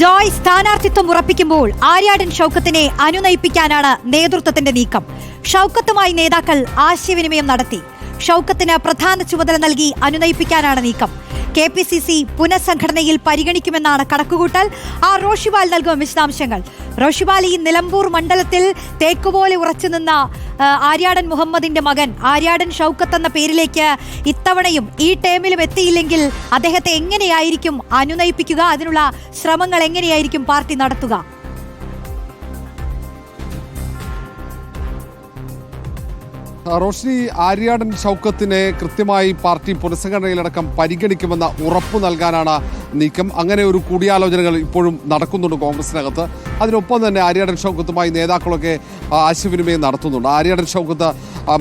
ജോയ് സ്ഥാനാർത്ഥിത്വം ഉറപ്പിക്കുമ്പോൾ ആര്യാടൻ ഷൗക്കത്തിനെ അനുനയിപ്പിക്കാനാണ് നേതൃത്വത്തിന്റെ നീക്കം. ഷൗക്കത്തുമായി നേതാക്കൾ ആശയവിനിമയം നടത്തി. ഷൗക്കത്തിന് പ്രധാന ചുമതല നൽകി അനുനയിപ്പിക്കാനാണ് നീക്കം. കെ പി സി സി പുനഃസംഘടനയിൽ പരിഗണിക്കുമെന്നാണ് കണക്കുകൂട്ടൽ. ആ റോഷിബാൽ നൽകും വിശദാംശങ്ങൾ. റോഷിബാൽ ഈ നിലമ്പൂർ മണ്ഡലത്തിൽ തേക്കുപോലെ ഉറച്ചുനിന്ന ആര്യാടൻ മുഹമ്മദിന്റെ മകൻ ആര്യാടൻ ഷൗക്കത്ത് എന്ന പേരിലേക്ക് ഇത്തവണയും ഈ ടേമിലും എത്തിയില്ലെങ്കിൽ അദ്ദേഹത്തെ എങ്ങനെയായിരിക്കും അനുനയിപ്പിക്കുക? അതിനുള്ള ശ്രമങ്ങൾ എങ്ങനെയായിരിക്കും പാർട്ടി നടത്തുക? റോഷ്നി ആര്യാടൻ ഷൗക്കത്തിനെ കൃത്യമായി പാർട്ടി പുനഃസംഘടനയിലടക്കം പരിഗണിക്കുമെന്ന ഉറപ്പ് നൽകാനാണ് നീക്കം. അങ്ങനെ ഒരു കൂടിയാലോചനകൾ ഇപ്പോഴും നടക്കുന്നുണ്ട് കോൺഗ്രസിനകത്ത്. അതിനൊപ്പം തന്നെ ആര്യാടൻ ഷൗക്കത്തുമായി നേതാക്കളൊക്കെ ആശയവിനിമയം നടത്തുന്നുണ്ട്. ആര്യാടൻ ഷൗക്കത്ത്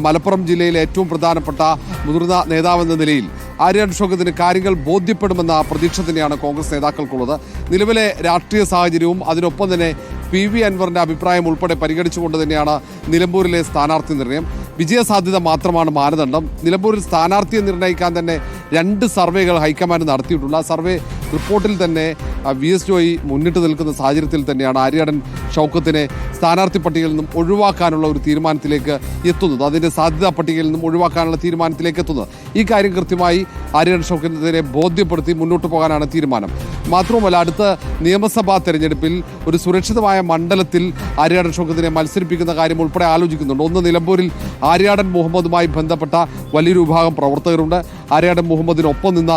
മലപ്പുറം ജില്ലയിലെ ഏറ്റവും പ്രധാനപ്പെട്ട മുതിർന്ന നേതാവെന്ന നിലയിൽ ആര്യാടൻ ഷൗക്കത്തിന് കാര്യങ്ങൾ ബോധ്യപ്പെടുമെന്ന പ്രതീക്ഷ തന്നെയാണ് കോൺഗ്രസ് നേതാക്കൾക്കുള്ളത്. നിലവിലെ രാഷ്ട്രീയ സാഹചര്യവും അതിനൊപ്പം തന്നെ പി വി അൻവറിന്റെ അഭിപ്രായം ഉൾപ്പെടെ പരിഗണിച്ചുകൊണ്ട് തന്നെയാണ് നിലമ്പൂരിലെ സ്ഥാനാർത്ഥി നിർണയം. വിജയസാധ്യത മാത്രമാണ് മാനദണ്ഡം. നിലമ്പൂരിൽ സ്ഥാനാർത്ഥിയെ നിർണയിക്കാൻ തന്നെ രണ്ട് സർവേകൾ ഹൈക്കമാൻഡ് നടത്തിയിട്ടുണ്ട്. ആ സർവേ റിപ്പോർട്ടിൽ തന്നെ വി എസ് ജോയി മുന്നിട്ട് നിൽക്കുന്ന സാഹചര്യത്തിൽ തന്നെയാണ് ആര്യാടൻ ഷൗക്കത്തിനെ സ്ഥാനാർത്ഥി പട്ടികയിൽ നിന്നും ഒഴിവാക്കാനുള്ള ഒരു തീരുമാനത്തിലേക്ക് എത്തുന്നത്. അതിന്റെ സാധ്യതാ പട്ടികയിൽ നിന്നും ഒഴിവാക്കാനുള്ള തീരുമാനത്തിലേക്ക് എത്തുന്നത്. ഈ കാര്യം കൃത്യമായി ആര്യാടൻ ഷൗക്കത്തിനെ ബോധ്യപ്പെടുത്തി മുന്നോട്ട് പോകാനാണ് തീരുമാനം. മാത്രവുമല്ല അടുത്ത നിയമസഭാ തെരഞ്ഞെടുപ്പിൽ ഒരു സുരക്ഷിതമായ മണ്ഡലത്തിൽ ആര്യാടൻ ഷൗക്കത്തിനെ മത്സരിപ്പിക്കുന്ന കാര്യം ഉൾപ്പെടെ ആലോചിക്കുന്നുണ്ട്. ഒന്ന് നിലമ്പൂരിൽ ആര്യാടൻ മുഹമ്മദുമായി ബന്ധപ്പെട്ട വലിയൊരു വിഭാഗം പ്രവർത്തകരുണ്ട്. ആര്യാടൻ മുഹമ്മദിനൊപ്പം നിന്ന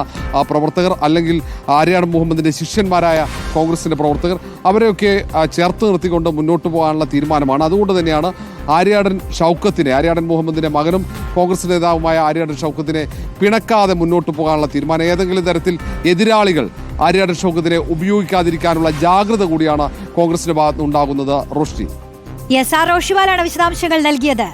പ്രവർത്തകർ അല്ലെങ്കിൽ ആര്യാടൻ മുഹമ്മദിന്റെ ശിഷ്യന്മാരായ കോൺഗ്രസിന്റെ പ്രവർത്തകർ അവരെയൊക്കെ ചേർത്ത് നിർത്തിക്കൊണ്ട് മുന്നോട്ട് പോകാനുള്ള തീരുമാനമാണ്. അതുകൊണ്ട് തന്നെയാണ് ആര്യാടൻ ഷൗക്കത്തിനെ ആര്യാടൻ മുഹമ്മദിന്റെ മകനും കോൺഗ്രസ് നേതാവുമായ ആര്യാടൻ ഷൗക്കത്തിനെ പിണക്കാതെ മുന്നോട്ട് പോകാനുള്ള തീരുമാനം. ഏതെങ്കിലും തരത്തിൽ എതിരാളികൾ ആര്യാടൻ ഉപയോഗിക്കാതിരിക്കാനുള്ള ജാഗ്രത കൂടിയാണ് കോൺഗ്രസിന്റെ ഭാഗത്തുനിന്നുണ്ടാകുന്നത് റോഷ്നി. യെസ് ആർ റോഷിവാലാണ് വിശദാംശങ്ങൾ നൽകിയത്.